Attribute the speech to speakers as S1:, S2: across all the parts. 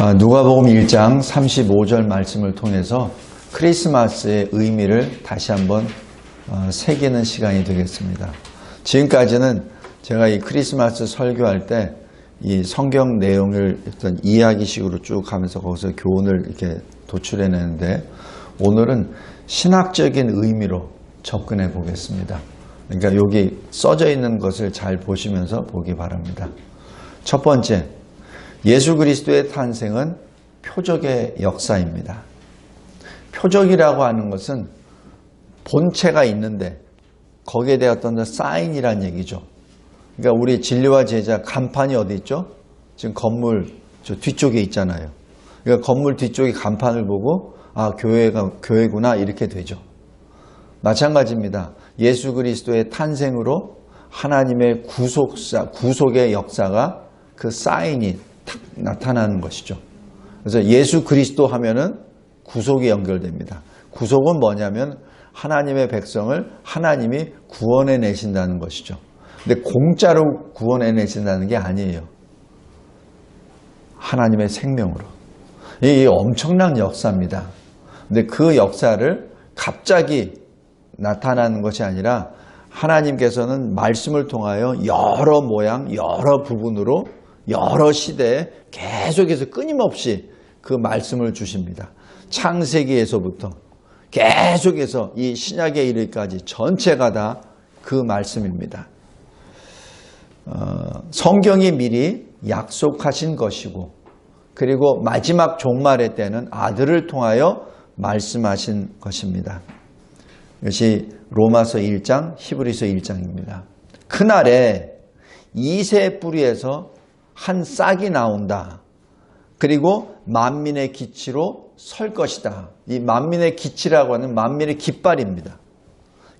S1: 아, 누가복음 1장 35절 말씀을 통해서 크리스마스의 의미를 다시 한번 어, 새기는 시간이 되겠습니다. 지금까지는 제가 이 크리스마스 설교할 때 이 성경 내용을 어떤 이야기식으로 쭉 하면서 거기서 교훈을 이렇게 도출해내는데 오늘은 신학적인 의미로 접근해 보겠습니다. 그러니까 여기 써져 있는 것을 잘 보시면서 보기 바랍니다. 첫 번째, 예수 그리스도의 탄생은 표적의 역사입니다. 표적이라고 하는 것은 본체가 있는데 거기에 대한 어떤 사인이란 얘기죠. 그러니까 우리 진리와 제자 간판이 어디 있죠? 지금 건물 저 뒤쪽에 있잖아요. 그러니까 건물 뒤쪽에 간판을 보고 아 교회가 교회구나 이렇게 되죠. 마찬가지입니다. 예수 그리스도의 탄생으로 하나님의 구속사 구속의 역사가 그 사인이 탁 나타나는 것이죠. 그래서 예수 그리스도 하면은 구속이 연결됩니다. 구속은 뭐냐면 하나님의 백성을 하나님이 구원해 내신다는 것이죠. 근데 공짜로 구원해 내신다는 게 아니에요. 하나님의 생명으로. 이 엄청난 역사입니다. 근데 그 역사를 갑자기 나타나는 것이 아니라 하나님께서는 말씀을 통하여 여러 모양, 여러 부분으로 여러 시대에 계속해서 끊임없이 그 말씀을 주십니다. 창세기에서부터 계속해서 이 신약에 이르기까지 전체가 다 그 말씀입니다. 어, 성경이 미리 약속하신 것이고 그리고 마지막 종말의 때는 아들을 통하여 말씀하신 것입니다. 이것이 로마서 1장, 히브리서 1장입니다. 그날에 이세 뿌리에서 한 싹이 나온다. 그리고 만민의 기치로 설 것이다. 이 만민의 기치라고 하는 만민의 깃발입니다.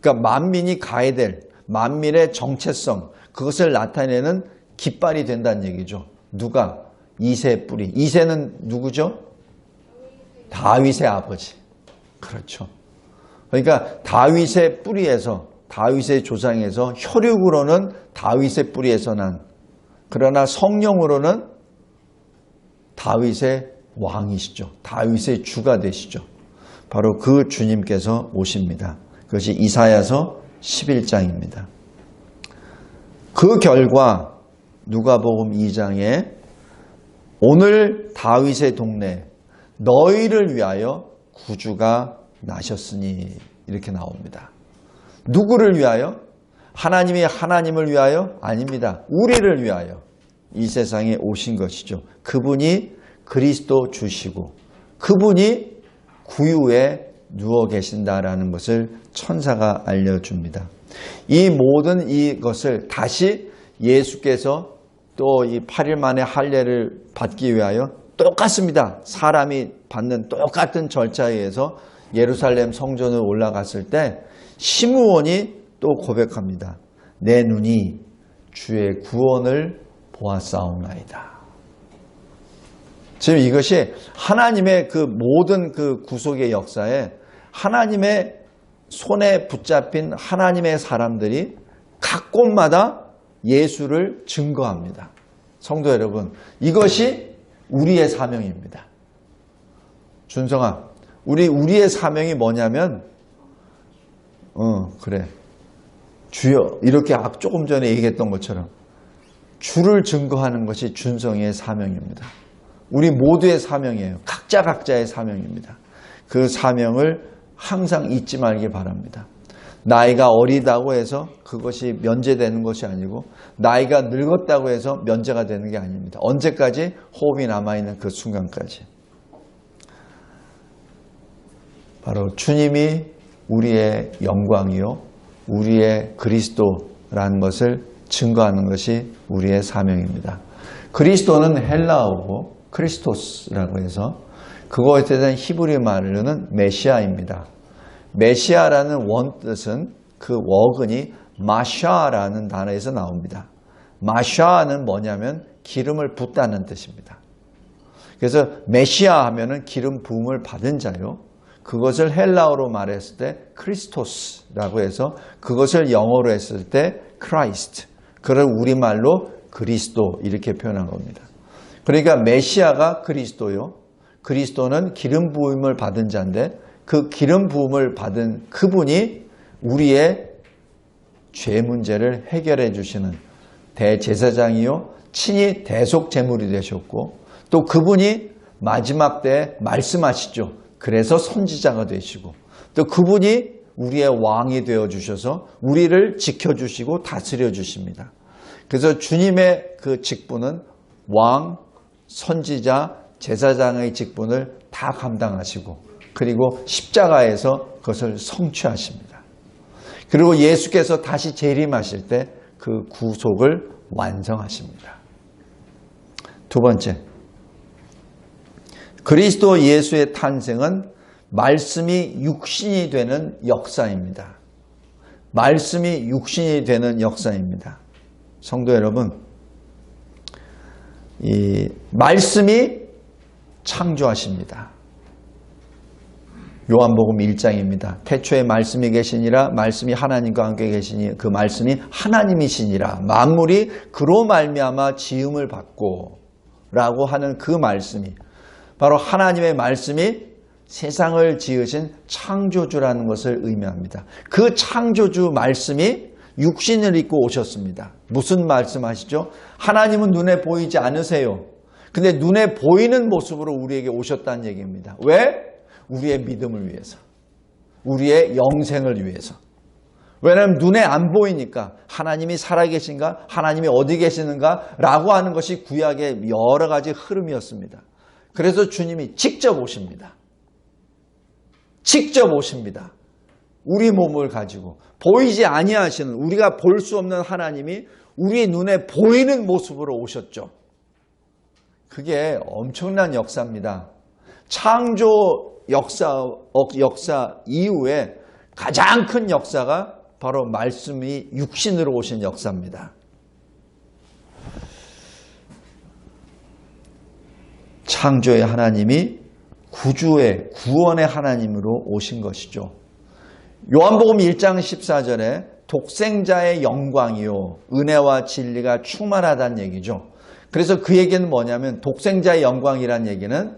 S1: 그러니까 만민이 가야 될 만민의 정체성, 그것을 나타내는 깃발이 된다는 얘기죠. 누가? 이세 뿌리. 이세는 누구죠? 다윗의 아버지. 그렇죠. 그러니까 다윗의 뿌리에서 다윗의 조상에서 혈육으로는 다윗의 뿌리에서 난 그러나 성령으로는 다윗의 왕이시죠. 다윗의 주가 되시죠. 바로 그 주님께서 오십니다. 그것이 이사야서 11장입니다. 그 결과 누가복음 2장에 오늘 다윗의 동네 너희를 위하여 구주가 나셨으니 이렇게 나옵니다. 누구를 위하여? 하나님이 하나님을 위하여? 아닙니다. 우리를 위하여 이 세상에 오신 것이죠. 그분이 그리스도 주시고 그분이 구유에 누워 계신다라는 것을 천사가 알려줍니다. 이 모든 이것을 다시 예수께서 또 이 8일 만에 할례를 받기 위하여 똑같습니다. 사람이 받는 똑같은 절차에 의해서 예루살렘 성전을 올라갔을 때 시므온이 또 고백합니다. 내 눈이 주의 구원을 보았사옵나이다. 지금 이것이 하나님의 그 모든 그 구속의 역사에 하나님의 손에 붙잡힌 하나님의 사람들이 각 곳마다 예수를 증거합니다. 성도 여러분, 이것이 우리의 사명입니다. 준성아, 우리 우리의 사명이 뭐냐면, 어 그래 주여 이렇게 조금 전에 얘기했던 것처럼 주를 증거하는 것이 준성의 사명입니다. 우리 모두의 사명이에요. 각자 각자의 사명입니다. 그 사명을 항상 잊지 말기 바랍니다. 나이가 어리다고 해서 그것이 면제되는 것이 아니고 나이가 늙었다고 해서 면제가 되는 게 아닙니다. 언제까지 호흡이 남아있는 그 순간까지. 바로 주님이 우리의 영광이요, 우리의 그리스도라는 것을 증거하는 것이 우리의 사명입니다. 그리스도는 헬라어고 크리스토스라고 해서 그것에 대한 히브리 말로는 메시아입니다. 메시아라는 원뜻은 그 워근이 마샤라는 단어에서 나옵니다. 마샤는 뭐냐면 기름을 붓다는 뜻입니다. 그래서 메시아 하면은 기름 부음을 받은 자요. 그것을 헬라어로 말했을 때 크리스토스라고 해서 그것을 영어로 했을 때 크라이스트 그걸 우리말로 그리스도 이렇게 표현한 겁니다. 그러니까 메시아가 그리스도요. 그리스도는 기름 부음을 받은 자인데 그 기름 부음을 받은 그분이 우리의 죄 문제를 해결해 주시는 대제사장이요 친히 대속 제물이 되셨고 또 그분이 마지막 때 말씀하시죠. 그래서 선지자가 되시고 또 그분이 우리의 왕이 되어 주셔서 우리를 지켜 주시고 다스려 주십니다. 그래서 주님의 그 직분은 왕, 선지자, 제사장의 직분을 다 감당하시고 그리고 십자가에서 그것을 성취하십니다. 그리고 예수께서 다시 재림하실 때 그 구속을 완성하십니다. 두 번째, 그리스도 예수의 탄생은 말씀이 육신이 되는 역사입니다. 말씀이 육신이 되는 역사입니다. 성도 여러분, 이 말씀이 창조하십니다. 요한복음 1장입니다. 태초에 말씀이 계시니라 말씀이 하나님과 함께 계시니 그 말씀이 하나님이시니라 만물이 그로 말미암아 지음을 받고 라고 하는 그 말씀이 바로 하나님의 말씀이 세상을 지으신 창조주라는 것을 의미합니다. 그 창조주 말씀이 육신을 입고 오셨습니다. 무슨 말씀하시죠? 하나님은 눈에 보이지 않으세요. 근데 눈에 보이는 모습으로 우리에게 오셨다는 얘기입니다. 왜? 우리의 믿음을 위해서. 우리의 영생을 위해서. 왜냐하면 눈에 안 보이니까 하나님이 살아계신가? 하나님이 어디 계시는가? 라고 하는 것이 구약의 여러 가지 흐름이었습니다. 그래서 주님이 직접 오십니다. 직접 오십니다. 우리 몸을 가지고 보이지 아니하시는 우리가 볼 수 없는 하나님이 우리 눈에 보이는 모습으로 오셨죠. 그게 엄청난 역사입니다. 창조 역사, 역사 이후에 가장 큰 역사가 바로 말씀이 육신으로 오신 역사입니다. 창조의 하나님이 구주의 구원의 하나님으로 오신 것이죠. 요한복음 1장 14절에 독생자의 영광이요 은혜와 진리가 충만하다는 얘기죠. 그래서 그 얘기는 뭐냐면 독생자의 영광이란 얘기는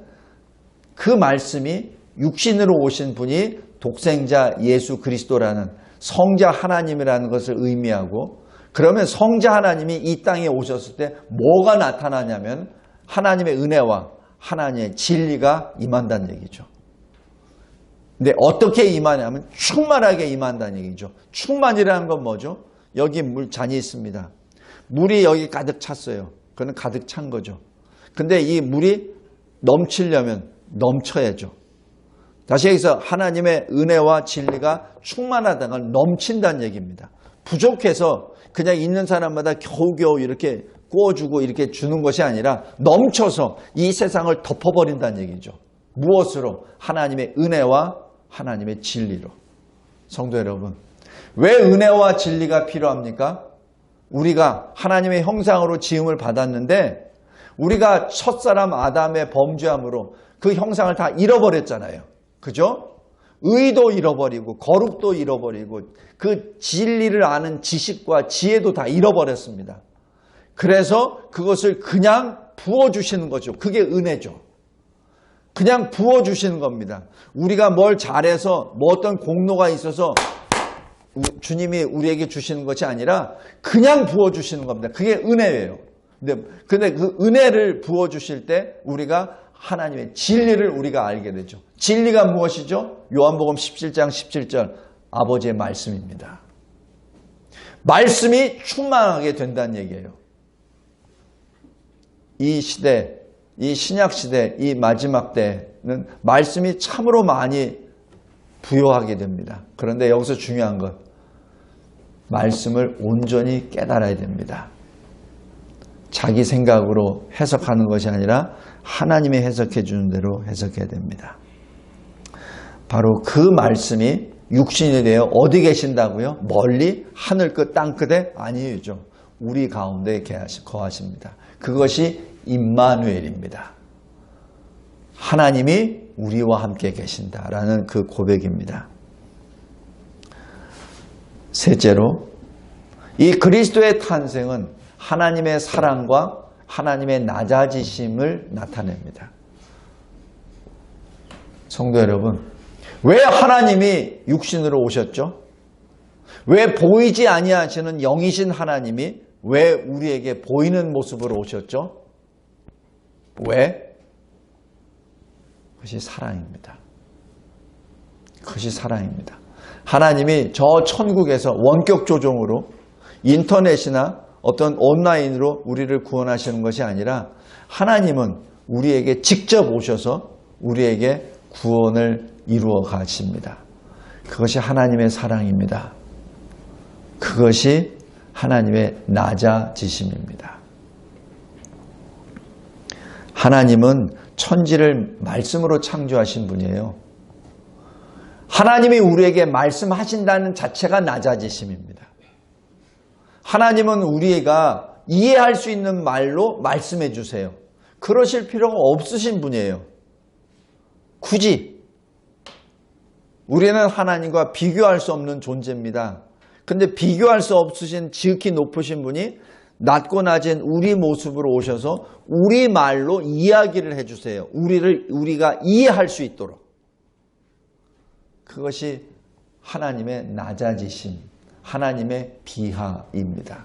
S1: 그 말씀이 육신으로 오신 분이 독생자 예수 그리스도라는 성자 하나님이라는 것을 의미하고 그러면 성자 하나님이 이 땅에 오셨을 때 뭐가 나타나냐면 하나님의 은혜와 하나님의 진리가 임한다는 얘기죠. 근데 어떻게 임하냐면 충만하게 임한다는 얘기죠. 충만이라는 건 뭐죠? 여기 물 잔이 있습니다. 물이 여기 가득 찼어요. 그는 가득 찬 거죠. 근데 이 물이 넘치려면 넘쳐야죠. 다시 여기서 하나님의 은혜와 진리가 충만하다는 걸 넘친다는 얘기입니다. 부족해서 그냥 있는 사람마다 겨우겨우 이렇게 구워주고 이렇게 주는 것이 아니라 넘쳐서 이 세상을 덮어버린다는 얘기죠. 무엇으로? 하나님의 은혜와 하나님의 진리로. 성도 여러분, 왜 은혜와 진리가 필요합니까? 우리가 하나님의 형상으로 지음을 받았는데 우리가 첫사람 아담의 범죄함으로 그 형상을 다 잃어버렸잖아요. 그죠? 의도 잃어버리고 거룩도 잃어버리고 그 진리를 아는 지식과 지혜도 다 잃어버렸습니다. 그래서 그것을 그냥 부어주시는 거죠. 그게 은혜죠. 그냥 부어주시는 겁니다. 우리가 뭘 잘해서 뭐 어떤 공로가 있어서 주님이 우리에게 주시는 것이 아니라 그냥 부어주시는 겁니다. 그게 은혜예요. 근데, 근데 그 은혜를 부어주실 때 우리가 하나님의 진리를 우리가 알게 되죠. 진리가 무엇이죠? 요한복음 17장 17절 아버지의 말씀입니다. 말씀이 충만하게 된다는 얘기예요. 이 시대, 이 신약 시대, 이 마지막 때는 말씀이 참으로 많이 부여하게 됩니다. 그런데 여기서 중요한 것, 말씀을 온전히 깨달아야 됩니다. 자기 생각으로 해석하는 것이 아니라 하나님이 해석해 주는 대로 해석해야 됩니다. 바로 그 말씀이 육신이 되어 어디 계신다고요? 멀리 하늘 끝 땅 끝에 아니죠. 우리 가운데 거하십니다. 그것이 임마누엘입니다. 하나님이 우리와 함께 계신다라는 그 고백입니다. 셋째로 이 그리스도의 탄생은 하나님의 사랑과 하나님의 낮아지심을 나타냅니다. 성도 여러분, 왜 하나님이 육신으로 오셨죠? 왜 보이지 아니하시는 영이신 하나님이 왜 우리에게 보이는 모습으로 오셨죠? 왜? 그것이 사랑입니다. 그것이 사랑입니다. 하나님이 저 천국에서 원격 조종으로 인터넷이나 어떤 온라인으로 우리를 구원하시는 것이 아니라 하나님은 우리에게 직접 오셔서 우리에게 구원을 이루어 가십니다. 그것이 하나님의 사랑입니다. 그것이 하나님의 낮아지심입니다. 하나님은 천지를 말씀으로 창조하신 분이에요. 하나님이 우리에게 말씀하신다는 자체가 낮아지심입니다. 하나님은 우리가 이해할 수 있는 말로 말씀해 주세요. 그러실 필요가 없으신 분이에요. 굳이 우리는 하나님과 비교할 수 없는 존재입니다. 근데 비교할 수 없으신 지극히 높으신 분이 낮고 낮은 우리 모습으로 오셔서 우리 말로 이야기를 해주세요. 우리를 우리가 이해할 수 있도록 그것이 하나님의 낮아지심, 하나님의 비하입니다.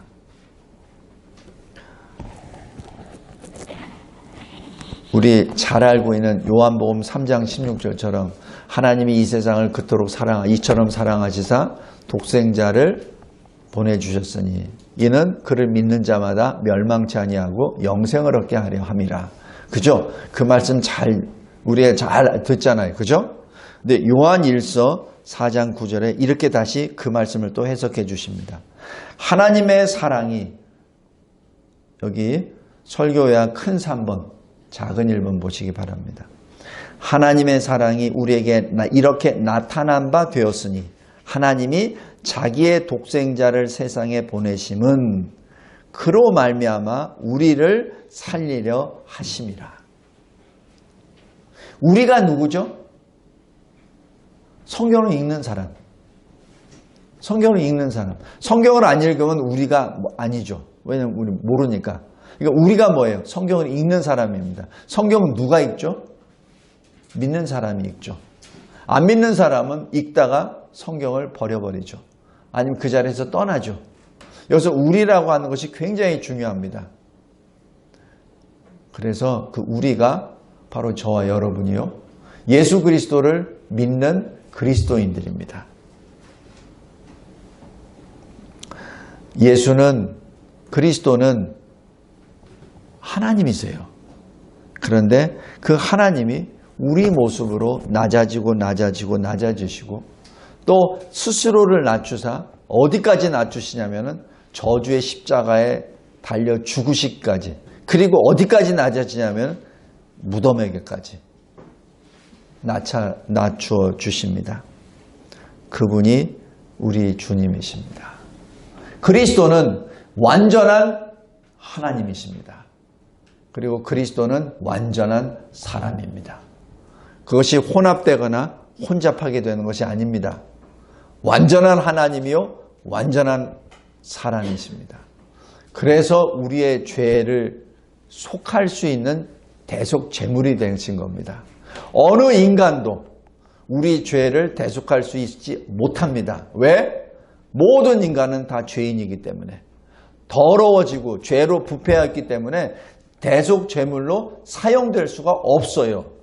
S1: 우리 잘 알고 있는 요한복음 3장 16절처럼 하나님이 이 세상을 그토록 사랑하 이처럼 사랑하시사 독생자를 보내주셨으니 이는 그를 믿는 자마다 멸망치 아니하고 영생을 얻게 하려 함이라. 그죠? 그 말씀 잘 우리가 잘 듣잖아요. 그죠? 근데 요한 1서 4장 9절에 이렇게 다시 그 말씀을 또 해석해 주십니다. 하나님의 사랑이 여기 설교야 큰 3번, 작은 1번 보시기 바랍니다. 하나님의 사랑이 우리에게 이렇게 나타난 바 되었으니 하나님이 자기의 독생자를 세상에 보내심은 그로 말미암아 우리를 살리려 하심이라. 우리가 누구죠? 성경을 읽는 사람. 성경을 읽는 사람. 성경을 안 읽으면 우리가 뭐 아니죠. 왜냐면 우리 모르니까. 그러니까 우리가 뭐예요? 성경을 읽는 사람입니다. 성경은 누가 읽죠? 믿는 사람이 읽죠. 안 믿는 사람은 읽다가 성경을 버려버리죠. 아니면 그 자리에서 떠나죠. 여기서 우리라고 하는 것이 굉장히 중요합니다. 그래서 그 우리가 바로 저와 여러분이요. 예수 그리스도를 믿는 그리스도인들입니다. 예수는 그리스도는 하나님이세요. 그런데 그 하나님이 우리 모습으로 낮아지고 낮아지고 낮아지시고 또 스스로를 낮추사 어디까지 낮추시냐면은 저주의 십자가에 달려 죽으시기까지 그리고 어디까지 낮아지냐면 무덤에게까지 낮춰, 낮추어 주십니다. 그분이 우리 주님이십니다. 그리스도는 완전한 하나님이십니다. 그리고 그리스도는 완전한 사람입니다. 그것이 혼합되거나 혼잡하게 되는 것이 아닙니다. 완전한 하나님이요, 완전한 사람이십니다. 그래서 우리의 죄를 속할 수 있는 대속 제물이 되신 겁니다. 어느 인간도 우리 죄를 대속할 수 있지 못합니다. 왜? 모든 인간은 다 죄인이기 때문에 더러워지고 죄로 부패했기 때문에 대속 제물로 사용될 수가 없어요.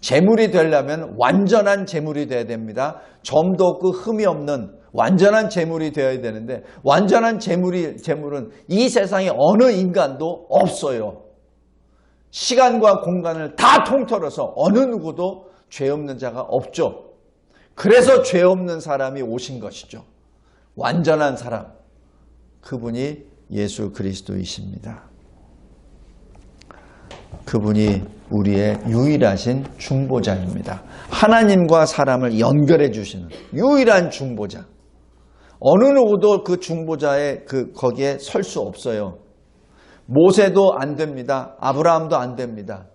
S1: 제물이 되려면 완전한 제물이 되어야 됩니다. 점도 없고 흠이 없는 완전한 제물이 되어야 되는데 완전한 제물이 제물은 이 세상에 어느 인간도 없어요. 시간과 공간을 다 통틀어서 어느 누구도 죄 없는 자가 없죠. 그래서 죄 없는 사람이 오신 것이죠. 완전한 사람. 그분이 예수 그리스도이십니다. 그분이 우리의 유일하신 중보자입니다. 하나님과 사람을 연결해 주시는 유일한 중보자. 어느 누구도 그 중보자의 그 거기에 설 수 없어요. 모세도 안 됩니다. 아브라함도 안 됩니다.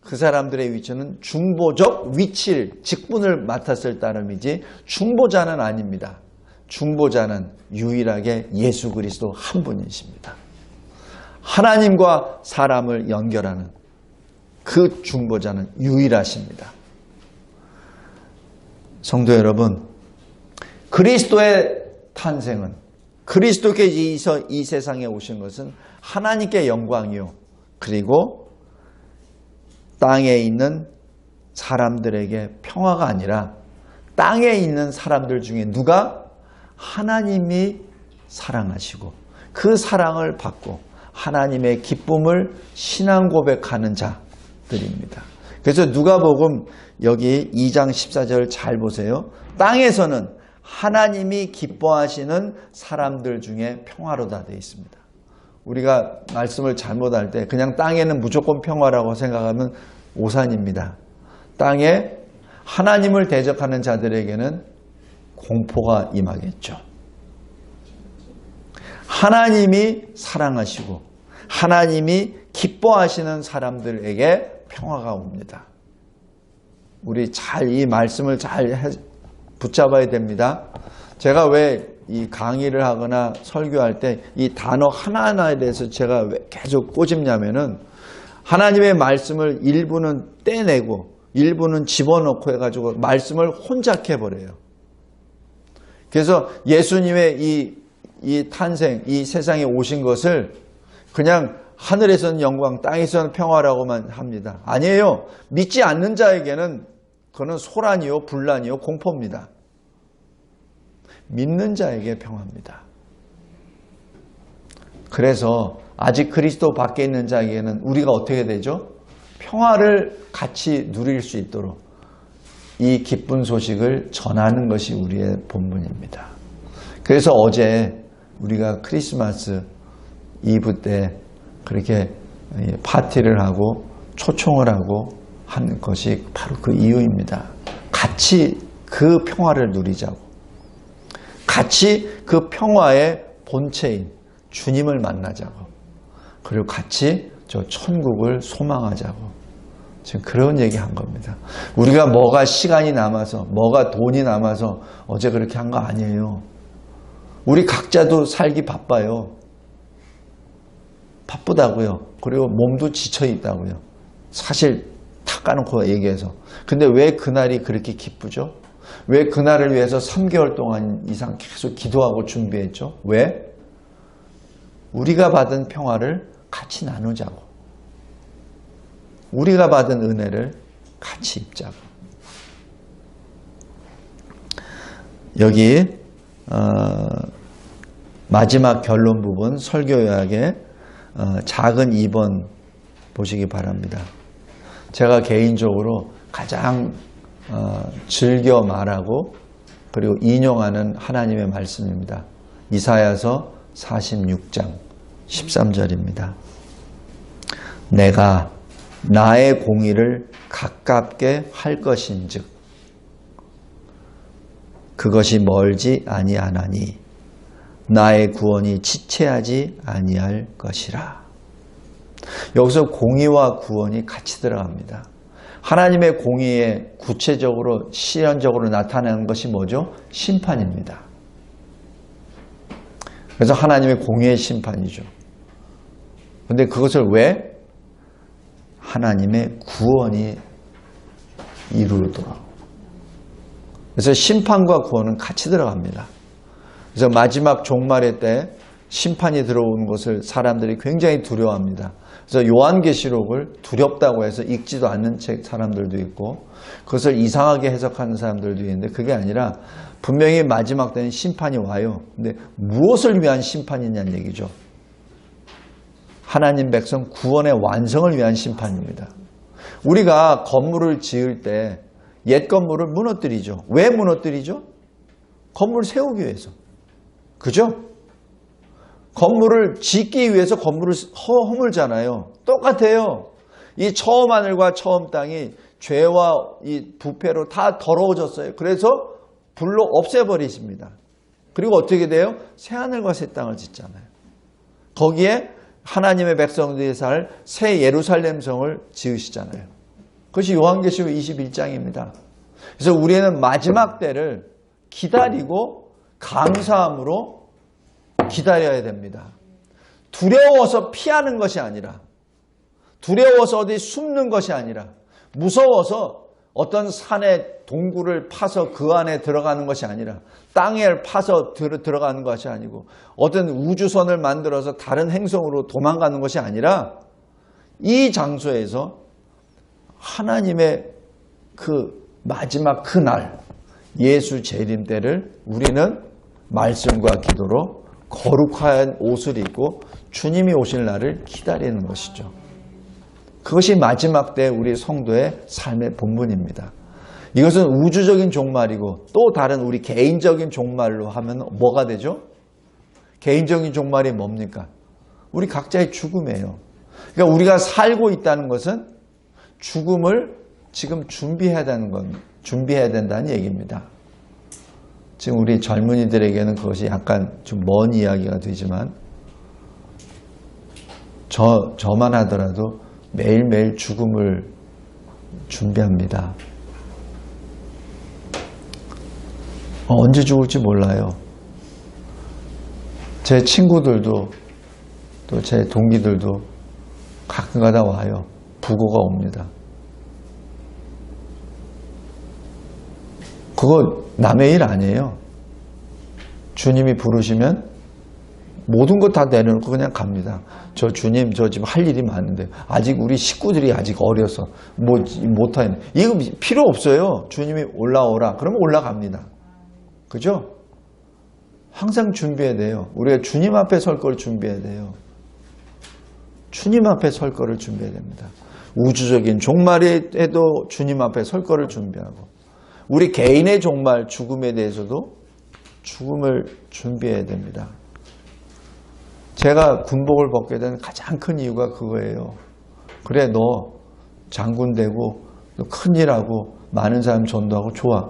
S1: 그 사람들의 위치는 중보적 위치를 직분을 맡았을 따름이지 중보자는 아닙니다. 중보자는 유일하게 예수 그리스도 한 분이십니다. 하나님과 사람을 연결하는 그 중보자는 유일하십니다. 성도 여러분, 그리스도의 탄생은 그리스도께서 이 세상에 오신 것은 하나님께 영광이요. 그리고 땅에 있는 사람들에게 평화가 아니라 땅에 있는 사람들 중에 누가 하나님이 사랑하시고 그 사랑을 받고 하나님의 기쁨을 신앙 고백하는 자들입니다. 그래서 누가복음 여기 2장 14절 잘 보세요. 땅에서는 하나님이 기뻐하시는 사람들 중에 평화로다 되어 있습니다. 우리가 말씀을 잘못할 때 그냥 땅에는 무조건 평화라고 생각하면 오산입니다. 땅에 하나님을 대적하는 자들에게는 공포가 임하겠죠. 하나님이 사랑하시고 하나님이 기뻐하시는 사람들에게 평화가 옵니다. 우리 잘 이 말씀을 잘 붙잡아야 됩니다. 제가 왜 이 강의를 하거나 설교할 때 이 단어 하나하나에 대해서 제가 왜 계속 꼬집냐면은 하나님의 말씀을 일부는 떼내고 일부는 집어넣고 해가지고 말씀을 혼잡해 버려요. 그래서 예수님의 이, 이 탄생, 이 세상에 오신 것을 그냥 하늘에서는 영광, 땅에서는 평화라고만 합니다. 아니에요. 믿지 않는 자에게는 그거는 소란이요, 분란이요, 공포입니다. 믿는 자에게 평화입니다. 그래서 아직 그리스도 밖에 있는 자에게는 우리가 어떻게 되죠? 평화를 같이 누릴 수 있도록 이 기쁜 소식을 전하는 것이 우리의 본분입니다. 그래서 어제 우리가 크리스마스 이브 때 그렇게 파티를 하고 초청을 하고 한 것이 바로 그 이유입니다. 같이 그 평화를 누리자고. 같이 그 평화의 본체인 주님을 만나자고. 그리고 같이 저 천국을 소망하자고. 지금 그런 얘기 한 겁니다. 우리가 뭐가 시간이 남아서, 뭐가 돈이 남아서 어제 그렇게 한 거 아니에요. 우리 각자도 살기 바빠요. 바쁘다고요. 그리고 몸도 지쳐 있다고요. 사실 다 까놓고 얘기해서. 근데 왜 그날이 그렇게 기쁘죠? 왜 그날을 위해서 3개월 동안 이상 계속 기도하고 준비했죠? 왜? 우리가 받은 평화를 같이 나누자고. 우리가 받은 은혜를 같이 입자고. 여기 어, 마지막 결론 부분 설교 요약에 어, 작은 2번 보시기 바랍니다. 제가 개인적으로 가장 어, 즐겨 말하고 그리고 인용하는 하나님의 말씀입니다. 이사야서 46장 13절입니다. 내가 나의 공의를 가깝게 할 것인즉 그것이 멀지 아니하나니 나의 구원이 지체하지 아니할 것이라. 여기서 공의와 구원이 같이 들어갑니다. 하나님의 공의에 구체적으로 실현적으로 나타나는 것이 뭐죠? 심판입니다. 그래서 하나님의 공의의 심판이죠. 근데 그것을 왜 하나님의 구원이 이루도록. 그래서 심판과 구원은 같이 들어갑니다. 그래서 마지막 종말의 때 심판이 들어오는 것을 사람들이 굉장히 두려워합니다. 그래서 요한계시록을 두렵다고 해서 읽지도 않는 책 사람들도 있고 그것을 이상하게 해석하는 사람들도 있는데 그게 아니라 분명히 마지막 때는 심판이 와요. 근데 무엇을 위한 심판이냐는 얘기죠. 하나님 백성 구원의 완성을 위한 심판입니다. 우리가 건물을 지을 때 옛 건물을 무너뜨리죠. 왜 무너뜨리죠? 건물 세우기 위해서. 그죠? 건물을 짓기 위해서 건물을 허물잖아요. 똑같아요. 이 처음 하늘과 처음 땅이 죄와 이 부패로 다 더러워졌어요. 그래서 불로 없애버리십니다. 그리고 어떻게 돼요? 새 하늘과 새 땅을 짓잖아요. 거기에 하나님의 백성들이 살 새 예루살렘 성을 지으시잖아요. 그것이 요한계시록 21장입니다. 그래서 우리는 마지막 때를 기다리고 감사함으로 기다려야 됩니다. 두려워서 피하는 것이 아니라 두려워서 어디 숨는 것이 아니라 무서워서 어떤 산의 동굴을 파서 그 안에 들어가는 것이 아니라 땅에 파서 들, 들어가는 것이 아니고 어떤 우주선을 만들어서 다른 행성으로 도망가는 것이 아니라 이 장소에서 하나님의 그 마지막 그날 예수 재림 때를 우리는 말씀과 기도로 거룩한 옷을 입고 주님이 오실 날을 기다리는 것이죠. 그것이 마지막 때 우리 성도의 삶의 본분입니다. 이것은 우주적인 종말이고 또 다른 우리 개인적인 종말로 하면 뭐가 되죠? 개인적인 종말이 뭡니까? 우리 각자의 죽음이에요. 그러니까 우리가 살고 있다는 것은 죽음을 지금 준비해야 되는 건 준비해야 된다는 얘기입니다. 지금 우리 젊은이들에게는 그것이 약간 좀 먼 이야기가 되지만 저 저만 하더라도 매일매일 죽음을 준비합니다. 어, 언제 죽을지 몰라요. 제 친구들도 또 제 동기들도 가끔가다 와요. 부고가 옵니다. 그거 남의 일 아니에요. 주님이 부르시면 모든 것 다 내려놓고 그냥 갑니다. 저 주님, 저 지금 할 일이 많은데 아직 우리 식구들이 아직 어려서 뭐 못하는 이거 필요 없어요. 주님이 올라오라. 그러면 올라갑니다. 그죠? 항상 준비해야 돼요. 우리가 주님 앞에 설 걸 준비해야 돼요. 주님 앞에 설 거를 준비해야 됩니다. 우주적인 종말이 해도 주님 앞에 설 거를 준비하고 우리 개인의 종말 죽음에 대해서도 죽음을 준비해야 됩니다. 제가 군복을 벗게 된 가장 큰 이유가 그거예요. 그래 너 장군 되고 큰 일하고 많은 사람 전도하고 좋아.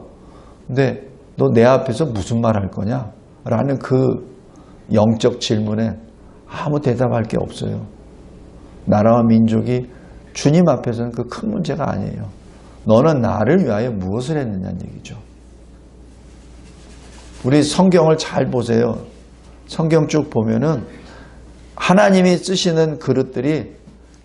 S1: 근데 너 내 앞에서 무슨 말 할 거냐? 라는 그 영적 질문에 아무 대답할 게 없어요. 나라와 민족이 주님 앞에서는 그 큰 문제가 아니에요. 너는 나를 위하여 무엇을 했느냐는 얘기죠. 우리 성경을 잘 보세요. 성경 쭉 보면은 하나님이 쓰시는 그릇들이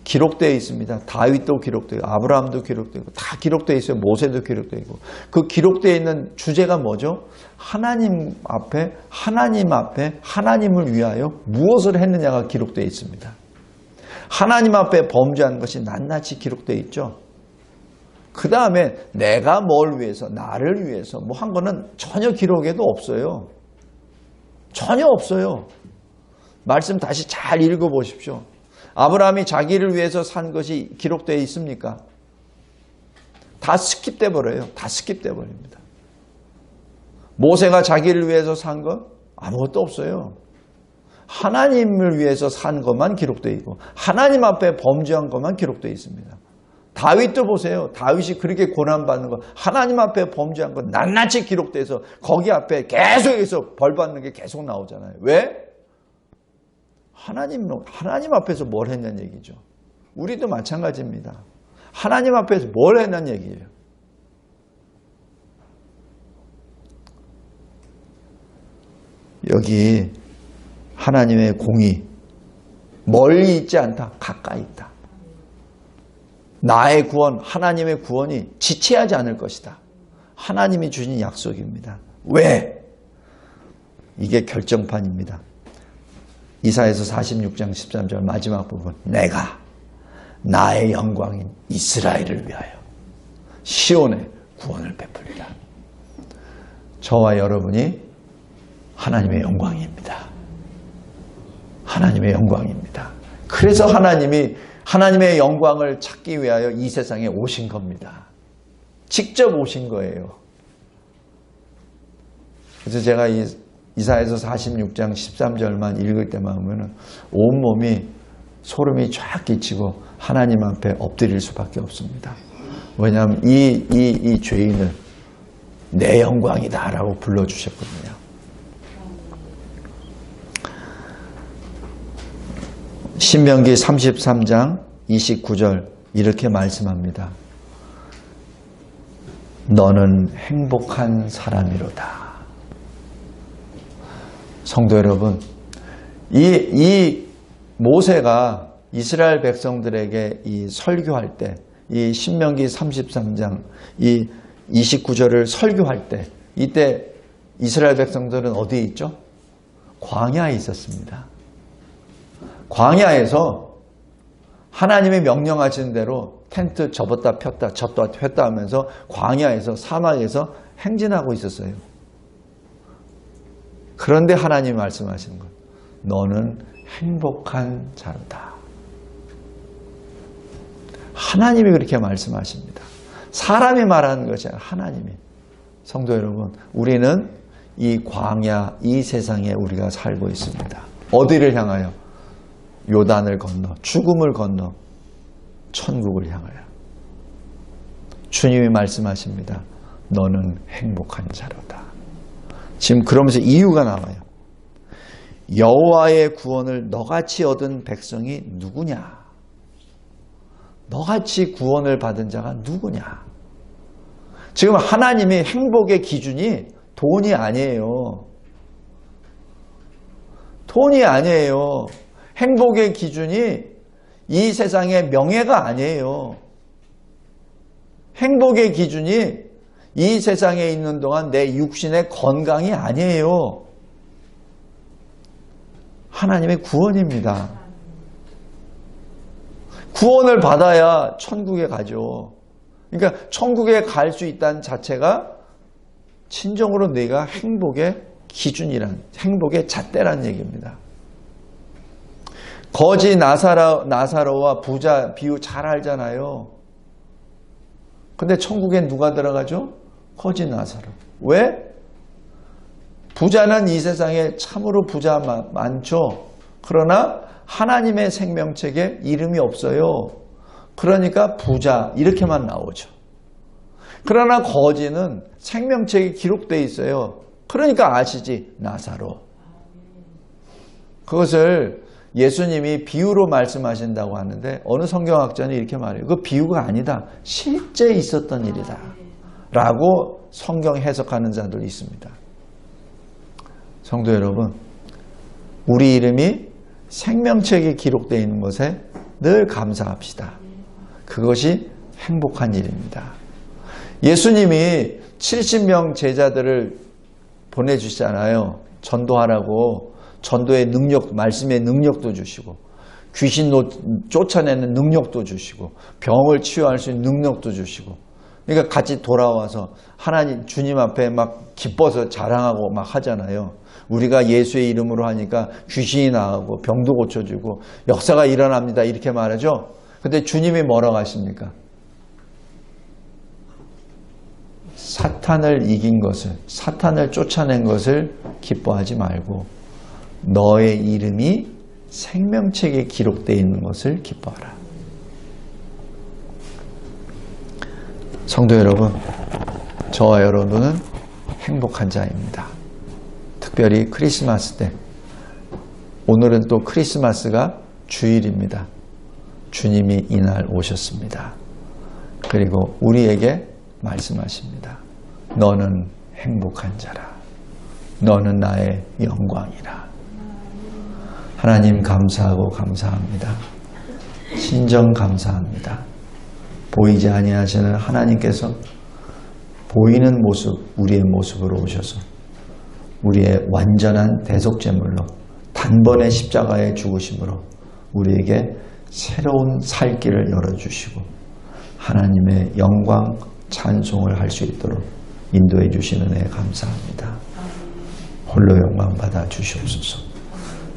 S1: 기록되어 있습니다. 다윗도 기록되어 있고 아브라함도 기록되어 있고 다 기록되어 있어요. 모세도 기록되어 있고 그 기록되어 있는 주제가 뭐죠? 하나님 앞에 하나님 앞에 하나님을 위하여 무엇을 했느냐가 기록되어 있습니다. 하나님 앞에 범죄한 것이 낱낱이 기록되어 있죠. 그 다음에 내가 뭘 위해서 나를 위해서 뭐 한 거는 전혀 기록에도 없어요. 전혀 없어요. 말씀 다시 잘 읽어보십시오. 아브라함이 자기를 위해서 산 것이 기록되어 있습니까? 다 스킵돼 버려요. 다 스킵돼 버립니다. 모세가 자기를 위해서 산 것? 아무것도 없어요. 하나님을 위해서 산 것만 기록되어 있고 하나님 앞에 범죄한 것만 기록되어 있습니다. 다윗도 보세요. 다윗이 그렇게 고난받는 거 하나님 앞에 범죄한 건 낱낱이 기록돼서 거기 앞에 계속해서 벌 받는 게 계속 나오잖아요. 왜? 하나님 하나님 앞에서 뭘 했냐는 얘기죠. 우리도 마찬가지입니다. 하나님 앞에서 뭘 했냐는 얘기예요. 여기 하나님의 공이 멀리 있지 않다. 가까이 있다. 나의 구원, 하나님의 구원이 지체하지 않을 것이다. 하나님이 주신 약속입니다. 왜? 이게 결정판입니다. 이사에서 46장 13절 마지막 부분. 내가 나의 영광인 이스라엘을 위하여 시온의 구원을 베풀리라. 저와 여러분이 하나님의 영광입니다. 하나님의 영광입니다. 그래서 하나님이 하나님의 영광을 찾기 위하여 이 세상에 오신 겁니다. 직접 오신 거예요. 그래서 제가 이 이사에서 46장 13절만 읽을 때만 보면 온몸이 소름이 쫙 끼치고 하나님 앞에 엎드릴 수밖에 없습니다. 왜냐하면 이, 이, 이 죄인을 내 영광이다 라고 불러주셨거든요. 신명기 33장 29절 이렇게 말씀합니다. 너는 행복한 사람이로다. 성도 여러분, 이, 이 모세가 이스라엘 백성들에게 이 설교할 때, 이 신명기 33장, 이 29절을 설교할 때, 이때 이스라엘 백성들은 어디에 있죠? 광야에 있었습니다. 광야에서 하나님이 명령하신 대로 텐트 접었다 폈다 접다 폈다 하면서 광야에서 사막에서 행진하고 있었어요. 그런데 하나님이 말씀하시는 것 너는 행복한 자로다. 하나님이 그렇게 말씀하십니다. 사람이 말하는 것이 아니라 하나님이. 성도 여러분, 우리는 이 광야, 이 세상에 우리가 살고 있습니다. 어디를 향하여? 요단을 건너, 죽음을 건너, 천국을 향하여. 주님이 말씀하십니다. 너는 행복한 자로다. 지금 그러면서 이유가 나와요. 여호와의 구원을 너같이 얻은 백성이 누구냐? 너같이 구원을 받은 자가 누구냐? 지금 하나님이 행복의 기준이 돈이 아니에요. 돈이 아니에요. 행복의 기준이 이 세상의 명예가 아니에요. 행복의 기준이 이 세상에 있는 동안 내 육신의 건강이 아니에요. 하나님의 구원입니다. 구원을 받아야 천국에 가죠. 그러니까 천국에 갈 수 있다는 자체가 진정으로 내가 행복의 기준이란 행복의 잣대란 얘기입니다. 거지 나사로, 나사로와 부자 비유 잘 알잖아요. 근데 천국엔 누가 들어가죠? 거지 나사로. 왜? 부자는 이 세상에 참으로 부자 많죠. 그러나 하나님의 생명책에 이름이 없어요. 그러니까 부자 이렇게만 나오죠. 그러나 거지는 생명책에 기록되어 있어요. 그러니까 아시지 나사로. 그것을 예수님이 비유로 말씀하신다고 하는데 어느 성경학자는 이렇게 말해요. 그 비유가 아니다. 실제 있었던 일이다. 라고 성경 해석하는 자들 있습니다. 성도 여러분, 우리 이름이 생명책에 기록되어 있는 것에 늘 감사합시다. 그것이 행복한 일입니다. 예수님이 70명 제자들을 보내주시잖아요. 전도하라고 전도의 능력, 말씀의 능력도 주시고 귀신 쫓아내는 능력도 주시고 병을 치유할 수 있는 능력도 주시고 그러니까 같이 돌아와서 하나님 주님 앞에 막 기뻐서 자랑하고 막 하잖아요. 우리가 예수의 이름으로 하니까 귀신이 나가고 병도 고쳐주고 역사가 일어납니다. 이렇게 말하죠. 근데 주님이 뭐라고 하십니까? 사탄을 이긴 것을, 사탄을 쫓아낸 것을 기뻐하지 말고 너의 이름이 생명책에 기록되어 있는 것을 기뻐하라. 성도 여러분, 저와 여러분은 행복한 자입니다. 특별히 크리스마스 때. 오늘은 또 크리스마스가 주일입니다. 주님이 이날 오셨습니다. 그리고 우리에게 말씀하십니다. 너는 행복한 자라. 너는 나의 영광이라. 하나님 감사하고 감사합니다. 신정 감사합니다. 보이지 아니하시는 하나님께서 보이는 모습, 우리의 모습으로 오셔서 우리의 완전한 대속제물로 단번에 십자가의 죽으심으로 우리에게 새로운 살 길을 열어주시고 하나님의 영광 찬송을 할 수 있도록 인도해 주시는 애 감사합니다. 홀로 영광 받아 주시옵소서.